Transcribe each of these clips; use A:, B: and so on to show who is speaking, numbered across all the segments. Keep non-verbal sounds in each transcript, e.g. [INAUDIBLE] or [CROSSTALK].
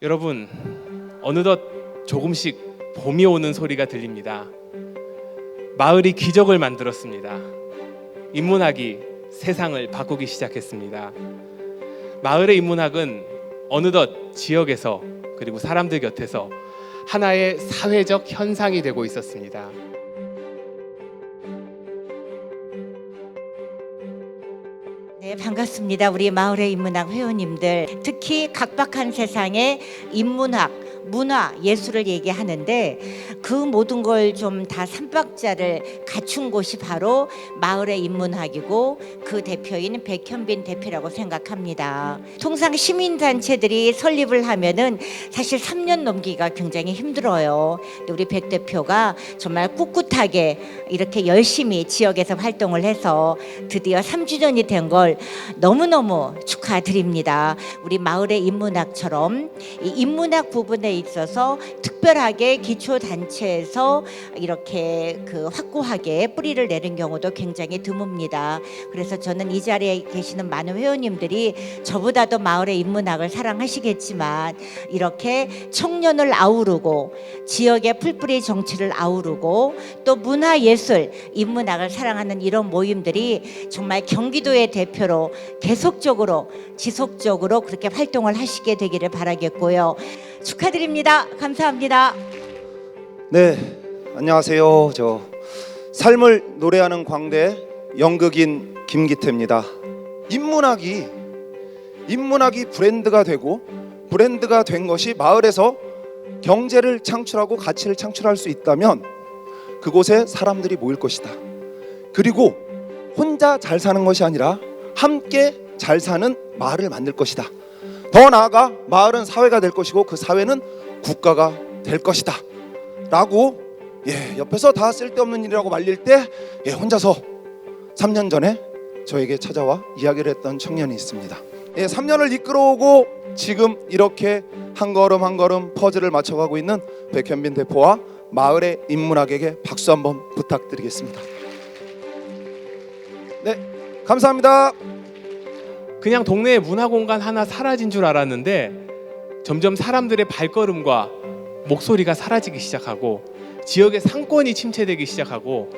A: 여러분 어느덧 조금씩 봄이 오는 소리가 들립니다. 마을이 기적을 만들었습니다. 인문학이 세상을 바꾸기 시작했습니다. 마을의 인문학은 어느덧 지역에서 그리고 사람들 곁에서 하나의 사회적 현상이 되고 있었습니다.
B: 반갑습니다. 우리 마을의 인문학 회원님들. 특히 각박한 세상의 인문학, 문화, 예술을 얘기하는데 그 모든 걸 좀 다 삼박자를 갖춘 곳이 바로 마을의 인문학이고 그 대표인 백현빈 대표라고 생각합니다. 통상 시민단체들이 설립을 하면은 사실 3년 넘기가 굉장히 힘들어요. 우리 백 대표가 정말 꿋꿋하게 이렇게 열심히 지역에서 활동을 해서 드디어 3주년이 된 걸 너무너무 축하드립니다. 우리 마을의 인문학처럼 이 인문학 부분에 있어서 특별하게 기초 단체에서 이렇게 그 확고하게 뿌리를 내는 경우도 굉장히 드뭅니다. 그래서 저는 이 자리에 계시는 많은 회원님들이 저보다도 마을의 인문학을 사랑하시겠지만 이렇게 청년을 아우르고 지역의 풀뿌리 정치를 아우르고 또 문화 예술 인문학을 사랑하는 이런 모임들이 정말 경기도의 대표로 계속적으로 지속적으로 그렇게 활동을 하시게 되기를 바라겠고요. 축하드립니다. 감사합니다.
C: 네, 안녕하세요. 저 삶을 노래하는 광대 연극인 김기태입니다. 인문학이 인문학이 브랜드가 되고 브랜드가 된 것이 마을에서 경제를 창출하고 가치를 창출할 수 있다면 그곳에 사람들이 모일 것이다. 그리고 혼자 잘 사는 것이 아니라 함께 잘 사는 마을을 만들 것이다. 더 나아가 마을은 사회가 될 것이고 그 사회는 국가가 될 것이다. 라고 예, 옆에서 다 쓸데없는 일이라고 말릴 때 예, 혼자서 3년 전에 저에게 찾아와 이야기를 했던 청년이 있습니다. 예, 3년을 이끌어오고 지금 이렇게 한 걸음 한 걸음 퍼즐을 맞춰가고 있는 백현빈 대표와 마을의 인문학에게 박수 한번 부탁드리겠습니다. 네, 감사합니다.
A: 그냥 동네에 문화 공간 하나 사라진 줄 알았는데 점점 사람들의 발걸음과 목소리가 사라지기 시작하고 지역의 상권이 침체되기 시작하고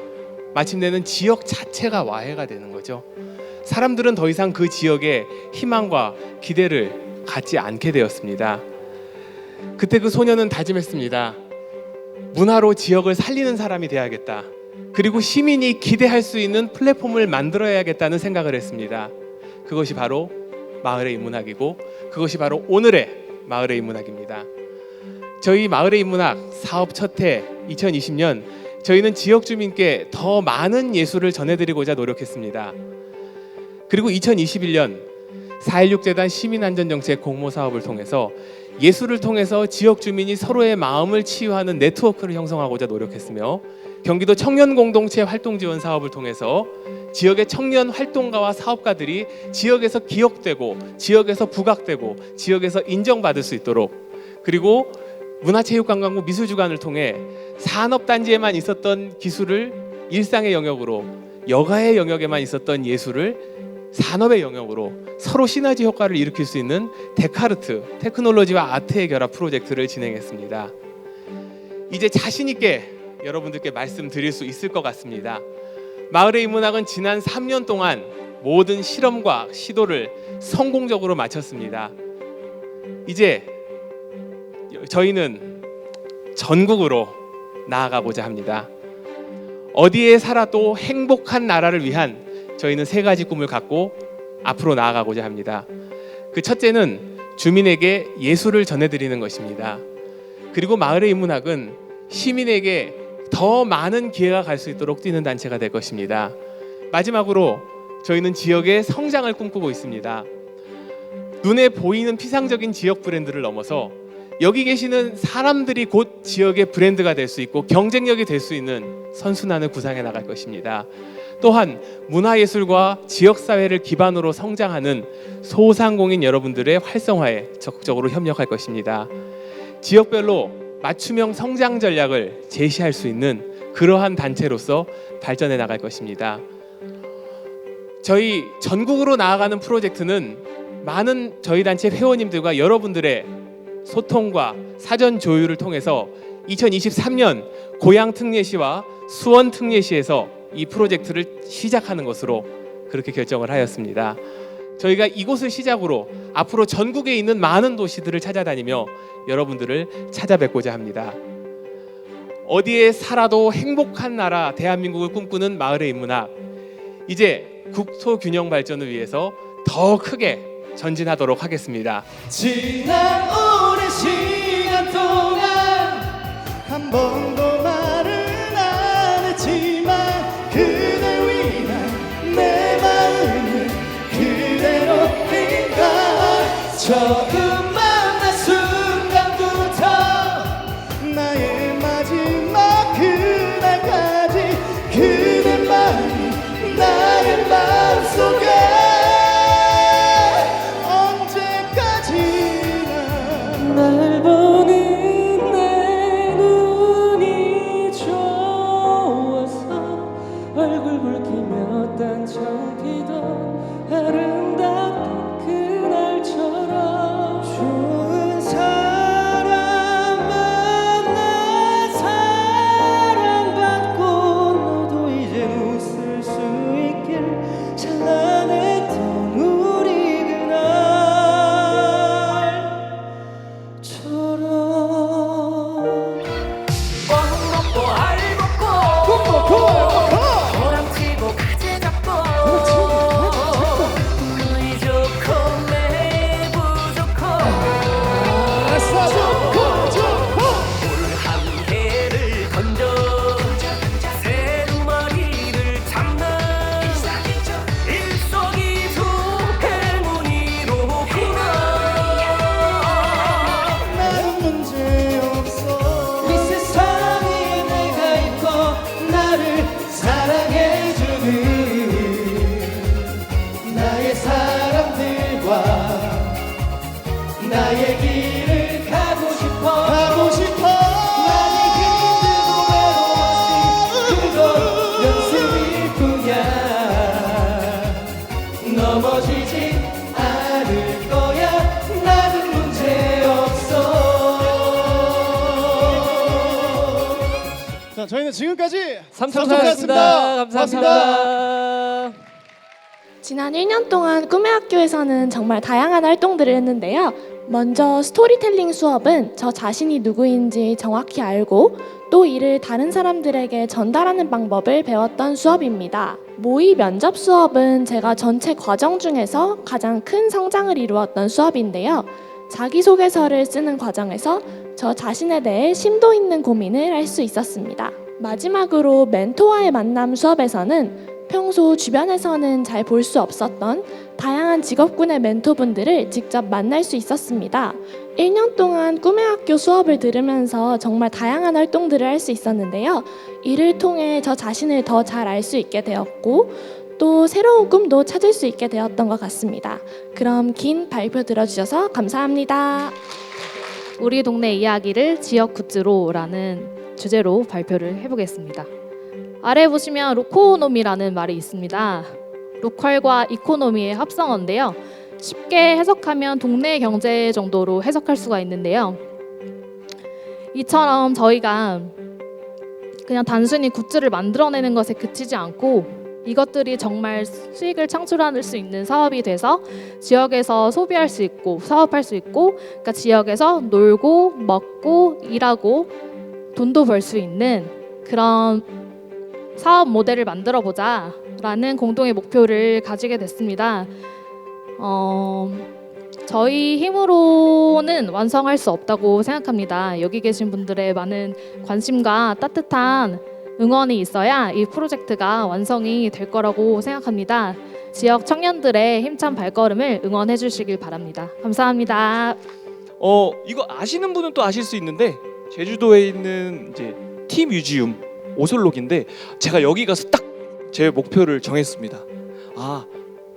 A: 마침내는 지역 자체가 와해가 되는 거죠. 사람들은 더 이상 그 지역에 희망과 기대를 갖지 않게 되었습니다. 그때 그 소년은 다짐했습니다. 문화로 지역을 살리는 사람이 돼야겠다. 그리고 시민이 기대할 수 있는 플랫폼을 만들어야겠다는 생각을 했습니다. 그것이 바로 마을의 인문학이고 그것이 바로 오늘의 마을의 인문학입니다. 저희 마을의 인문학 사업 첫해 2020년 저희는 지역 주민께 더 많은 예술을 전해드리고자 노력했습니다. 그리고 2021년 4.16 재단 시민안전정책 공모 사업을 통해서 예술을 통해서 지역 주민이 서로의 마음을 치유하는 네트워크를 형성하고자 노력했으며 경기도 청년 공동체 활동 지원 사업을 통해서 지역의 청년 활동가와 사업가들이 지역에서 기억되고 지역에서 부각되고 지역에서 인정받을 수 있도록 그리고 문화체육관광부 미술주간을 통해 산업단지에만 있었던 기술을 일상의 영역으로 여가의 영역에만 있었던 예술을 산업의 영역으로 서로 시너지 효과를 일으킬 수 있는 데카르트 테크놀로지와 아트의 결합 프로젝트를 진행했습니다. 이제 자신 있게 여러분들께 말씀드릴 수 있을 것 같습니다. 마을의 인문학은 지난 3년 동안 모든 실험과 시도를 성공적으로 마쳤습니다. 이제 저희는 전국으로 나아가고자 합니다. 어디에 살아도 행복한 나라를 위한 저희는 세 가지 꿈을 갖고 앞으로 나아가고자 합니다. 그 첫째는 주민에게 예술을 전해드리는 것입니다. 그리고 마을의 인문학은 시민에게 더 많은 기회가 갈 수 있도록 뛰는 단체가 될 것입니다. 마지막으로 저희는 지역의 성장을 꿈꾸고 있습니다. 눈에 보이는 피상적인 지역 브랜드를 넘어서 여기 계시는 사람들이 곧 지역의 브랜드가 될 수 있고 경쟁력이 될 수 있는 선순환을 구상해 나갈 것입니다. 또한 문화예술과 지역사회를 기반으로 성장하는 소상공인 여러분들의 활성화에 적극적으로 협력할 것입니다. 지역별로 맞춤형 성장 전략을 제시할 수 있는 그러한 단체로서 발전해 나갈 것입니다. 저희 전국으로 나아가는 프로젝트는 많은 저희 단체 회원님들과 여러분들의 소통과 사전 조율을 통해서 2023년 고양 특례시와 수원 특례시에서 이 프로젝트를 시작하는 것으로 그렇게 결정을 하였습니다. 저희가 이곳을 시작으로 앞으로 전국에 있는 많은 도시들을 찾아다니며 여러분들을 찾아뵙고자 합니다. 어디에 살아도 행복한 나라 대한민국을 꿈꾸는 마을의 인문학 이제 국토 균형 발전을 위해서 더 크게 전진하도록 하겠습니다.
D: 지난 오랜 시간 동안 한 번도 나의 길을 가고 싶어. 가고 싶어. 많이 힘들고 외로웠지 그건 연습일 뿐이야. 넘어지지 않을 거야. 나는 문제 없어. 자 저희는 지금까지
E: 삼성사였습니다. 감사합니다.
F: 지난 1년 동안 꿈의 학교에서는 정말 다양한 활동들을 했는데요. 먼저 스토리텔링 수업은 저 자신이 누구인지 정확히 알고 또 이를 다른 사람들에게 전달하는 방법을 배웠던 수업입니다. 모의 면접 수업은 제가 전체 과정 중에서 가장 큰 성장을 이루었던 수업인데요. 자기소개서를 쓰는 과정에서 저 자신에 대해 심도 있는 고민을 할 수 있었습니다. 마지막으로 멘토와의 만남 수업에서는 평소 주변에서는 잘 볼 수 없었던 다양한 직업군의 멘토분들을 직접 만날 수 있었습니다. 1년 동안 꿈의 학교 수업을 들으면서 정말 다양한 활동들을 할 수 있었는데요. 이를 통해 저 자신을 더 잘 알 수 있게 되었고 또 새로운 꿈도 찾을 수 있게 되었던 것 같습니다. 그럼 긴 발표 들어주셔서 감사합니다.
G: 우리 동네 이야기를 지역 굿즈로라는 주제로 발표를 해보겠습니다. 아래 보시면 로코노미라는 말이 있습니다. 로컬과 이코노미의 합성어인데요. 쉽게 해석하면 동네 경제 정도로 해석할 수가 있는데요. 이처럼 저희가 그냥 단순히 굿즈를 만들어내는 것에 그치지 않고 이것들이 정말 수익을 창출할 수 있는 사업이 돼서 지역에서 소비할 수 있고 사업할 수 있고 그러니까 지역에서 놀고 먹고 일하고 돈도 벌 수 있는 그런 사업 모델을 만들어 보자 라는 공동의 목표를 가지게 됐습니다. 어, 저희 힘으로는 완성할 수 없다고 생각합니다. 여기 계신 분들의 많은 관심과 따뜻한 응원이 있어야 이 프로젝트가 완성이 될 거라고 생각합니다. 지역 청년들의 힘찬 발걸음을 응원해 주시길 바랍니다. 감사합니다.
E: 어 이거 아시는 분은 또 아실 수 있는데 제주도에 있는 이제 티 뮤지엄 오슬록인데 제가 여기 가서 딱 제 목표를 정했습니다. 아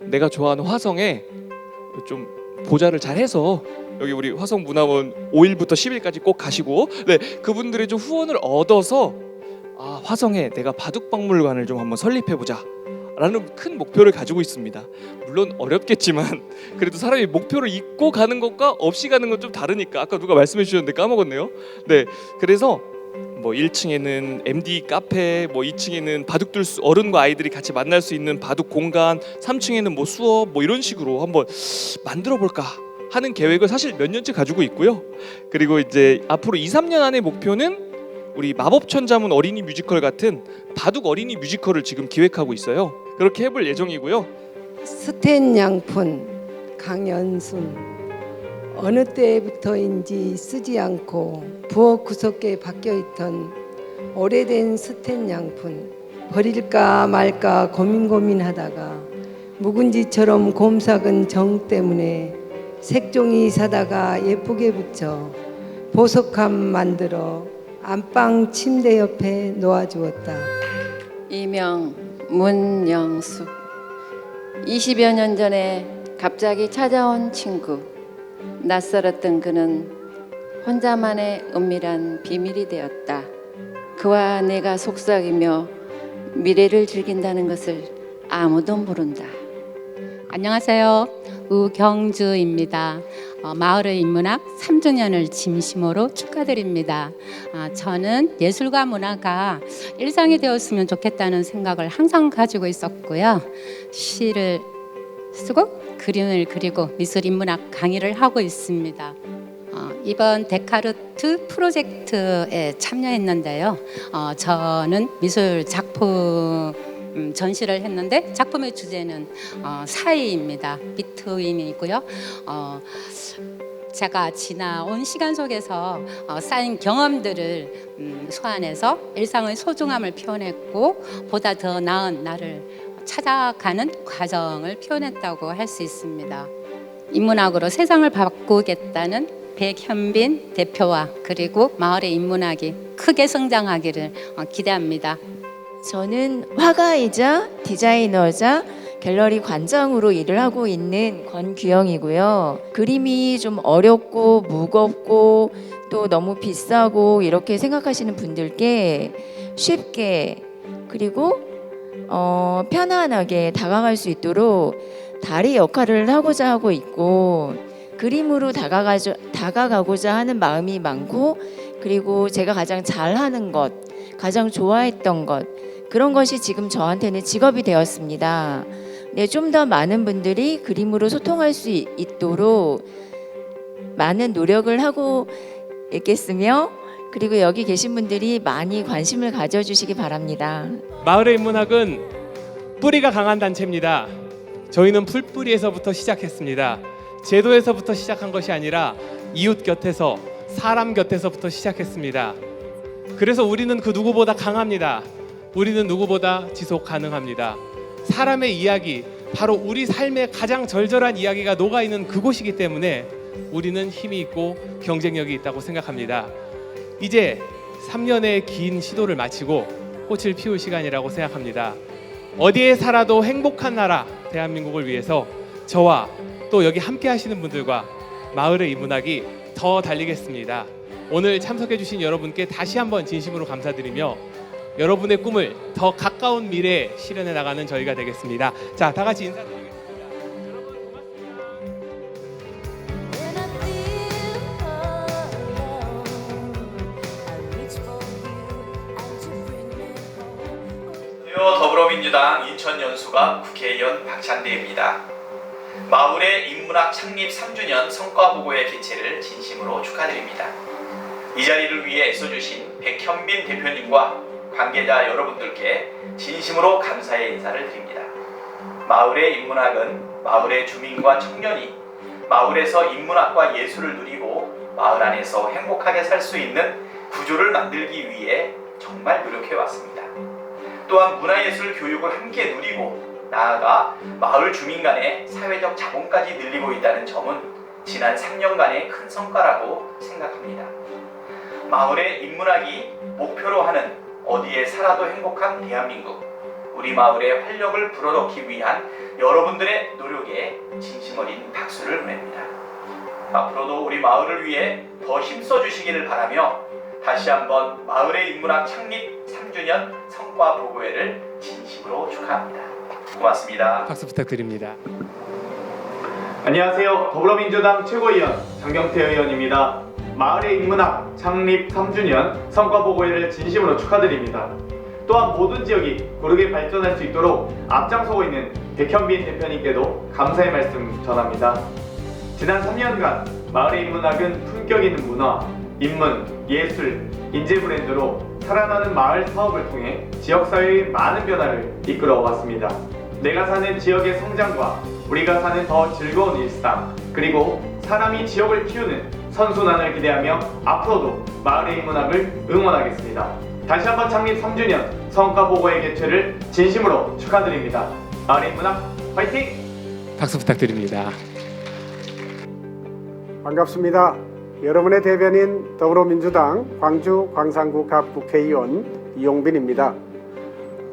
E: 내가 좋아하는 화성에 좀 보좌를 잘 해서 여기 우리 화성 문화원 5일부터 10일까지 꼭 가시고 네 그분들의 좀 후원을 얻어서 아 화성에 내가 바둑박물관을 좀 한번 설립해 보자. 라는 큰 목표를 가지고 있습니다. 물론 어렵겠지만 [LAUGHS] 그래도 사람이 목표를 잊고 가는 것과 없이 가는 건 좀 다르니까 아까 누가 말씀해 주셨는데 까먹었네요. 네, 그래서 뭐 1층에는 MD 카페, 뭐 2층에는 바둑들 수- 어른과 아이들이 같이 만날 수 있는 바둑 공간, 3층에는 뭐 수업 뭐 이런 식으로 한번 만들어 볼까 하는 계획을 사실 몇 년째 가지고 있고요. 그리고 이제 앞으로 2, 3년 안의 목표는 우리 마법 천자문 어린이 뮤지컬 같은 바둑 어린이 뮤지컬을 지금 기획하고 있어요. 그렇게 해볼 예정이고요.
H: 스텐 양푼 강연순 어느 때부터인지 쓰지 않고 부엌 구석에 박혀 있던 오래된 스텐 양푼 버릴까 말까 고민 고민하다가 묵은지처럼 곰삭은 정 때문에 색종이 사다가 예쁘게 붙여 보석함 만들어 안방 침대 옆에 놓아주었다.
I: 이명 문영숙 20여 년 전에 갑자기 찾아온 친구 낯설었던 그는 혼자만의 은밀한 비밀이 되었다 그와 내가 속삭이며 미래를 즐긴다는 것을 아무도 모른다
J: 안녕하세요. 우경주입니다. 어, 마을의 인문학 3주년을 진심으로 축하드립니다. 아, 저는 예술과 문화가 일상이 되었으면 좋겠다는 생각을 항상 가지고 있었고요. 시를 쓰고 그림을 그리고 미술 인문학 강의를 하고 있습니다. 어, 이번 데카르트 프로젝트에 참여했는데요. 어, 저는 미술 작품 음, 전시를 했는데 작품의 주제는 어, 사이입니다. 비트윈이고요. 어, 제가 지나온 시간 속에서 어, 쌓인 경험들을 음, 소환해서 일상의 소중함을 표현했고 보다 더 나은 나를 찾아가는 과정을 표현했다고 할 수 있습니다. 인문학으로 세상을 바꾸겠다는 백현빈 대표와 그리고 마을의 인문학이 크게 성장하기를 어, 기대합니다.
K: 저는 화가이자 디자이너자 갤러리 관장으로 일을 하고 있는 권규영이고요. 그림이 좀 어렵고 무겁고 또 너무 비싸고 이렇게 생각하시는 분들께 쉽게 그리고 어, 편안하게 다가갈 수 있도록 다리 역할을 하고자 하고 있고 그림으로 다가가죠, 다가가고자 하는 마음이 많고 그리고 제가 가장 잘하는 것, 가장 좋아했던 것 그런 것이 지금 저한테는 직업이 되었습니다. 네, 좀 더 많은 분들이 그림으로 소통할 수 있- 있도록 많은 노력을 하고 있겠으며 그리고 여기 계신 분들이 많이 관심을 가져주시기 바랍니다.
A: 마을의 인문학은 뿌리가 강한 단체입니다. 저희는 풀뿌리에서부터 시작했습니다. 제도에서부터 시작한 것이 아니라 이웃 곁에서 사람 곁에서부터 시작했습니다. 그래서 우리는 그 누구보다 강합니다. 우리는 누구보다 지속 가능합니다. 사람의 이야기, 바로 우리 삶의 가장 절절한 이야기가 녹아 있는 그곳이기 때문에 우리는 힘이 있고 경쟁력이 있다고 생각합니다. 이제 3년의 긴 시도를 마치고 꽃을 피울 시간이라고 생각합니다. 어디에 살아도 행복한 나라 대한민국을 위해서 저와 또 여기 함께 하시는 분들과 마을의 인문학이 더 달리겠습니다. 오늘 참석해 주신 여러분께 다시 한번 진심으로 감사드리며 여러분의 꿈을 더 가까운 미래에 실현해 나가는 저희가 되겠습니다. 자, 다 같이 인사드리겠습니다.
L: 민주당 인천 연수가 국회의원 박찬대입니다. 마을의 인문학 창립 3주년 성과 보고의 개최를 진심으로 축하드립니다. 이 자리를 위해 애써주신 백현빈 대표님과 관계자 여러분들께 진심으로 감사의 인사를 드립니다. 마을의 인문학은 마을의 주민과 청년이 마을에서 인문학과 예술을 누리고 마을 안에서 행복하게 살 수 있는 구조를 만들기 위해 정말 노력해 왔습니다. 또한 문화예술 교육을 함께 누리고 나아가 마을 주민 간의 사회적 자본까지 늘리고 있다는 점은 지난 3년간의 큰 성과라고 생각합니다. 마을의 인문학이 목표로 하는 어디에 살아도 행복한 대한민국 우리 마을의 활력을 불어넣기 위한 여러분들의 노력에 진심 어린 박수를 보냅니다. 앞으로도 우리 마을을 위해 더 힘써 주시기를 바라며 다시 한번 마을의 인문학 창립 3주년 성과 보고회를 진심으로 축하합니다.
M: 고맙습니다.
A: 박수 부탁드립니다.
M: 안녕하세요. 더불어민주당 최고위원 장경태 의원입니다. 마을의 인문학 창립 3주년 성과 보고회를 진심으로 축하드립니다. 또한 모든 지역이 고르게 발전할 수 있도록 앞장서고 있는 백현빈 대표님께도 감사의 말씀 전합니다. 지난 3년간 마을의 인문학은 품격 있는 문화, 인문, 예술, 인재 브랜드로 살아나는 마을 사업을 통해 지역사회의 많은 변화를 이끌어 왔습니다. 내가 사는 지역의 성장과 우리가 사는 더 즐거운 일상, 그리고 사람이 지역을 키우는 선순환을 기대하며 앞으로도 마을의 인문학을 응원하겠습니다. 다시 한번 창립 3주년 성과 보고회 개최를 진심으로 축하드립니다. 마을의 인문학 화이팅!
A: 박수 부탁드립니다.
N: 반갑습니다. 여러분의 대변인 더불어민주당 광주 광산구 갑 국회의원 이용빈입니다.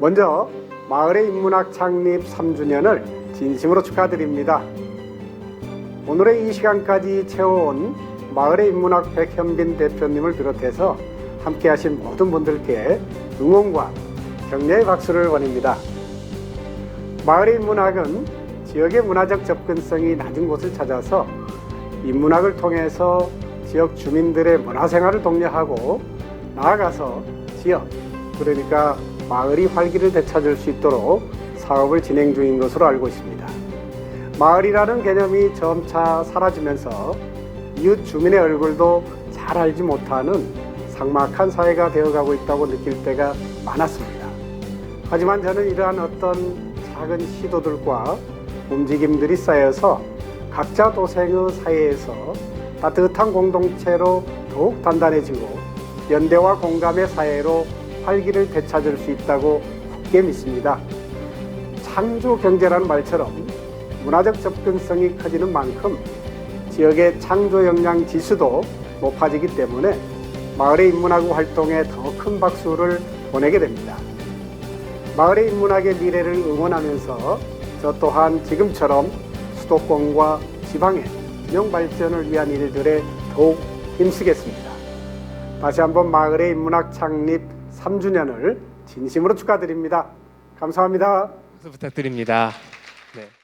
N: 먼저 마을의 인문학 창립 3주년을 진심으로 축하드립니다. 오늘의 이 시간까지 채워온 마을의 인문학 백현빈 대표님을 비롯해서 함께하신 모든 분들께 응원과 격려의 박수를 보냅니다. 마을의 인문학은 지역의 문화적 접근성이 낮은 곳을 찾아서 인문학을 통해서 지역 주민들의 문화 생활을 독려하고 나아가서 지역 그러니까 마을이 활기를 되찾을 수 있도록 사업을 진행 중인 것으로 알고 있습니다. 마을이라는 개념이 점차 사라지면서 이웃 주민의 얼굴도 잘 알지 못하는 삭막한 사회가 되어가고 있다고 느낄 때가 많았습니다. 하지만 저는 이러한 어떤 작은 시도들과 움직임들이 쌓여서 각자 도생의 사회에서 따뜻한 공동체로 더욱 단단해지고 연대와 공감의 사회로 활기를 되찾을 수 있다고 굳게 믿습니다. 창조 경제라는 말처럼 문화적 접근성이 커지는 만큼 지역의 창조 역량 지수도 높아지기 때문에 마을의 인문학 활동에 더 큰 박수를 보내게 됩니다. 마을의 인문학의 미래를 응원하면서 저 또한 지금처럼 수도권과 지방의 균형 발전을 위한 일들에 더욱 힘쓰겠습니다. 다시 한번 마을의 인문학 창립 3주년을 진심으로 축하드립니다. 감사합니다.
A: 부탁드립니다. 네.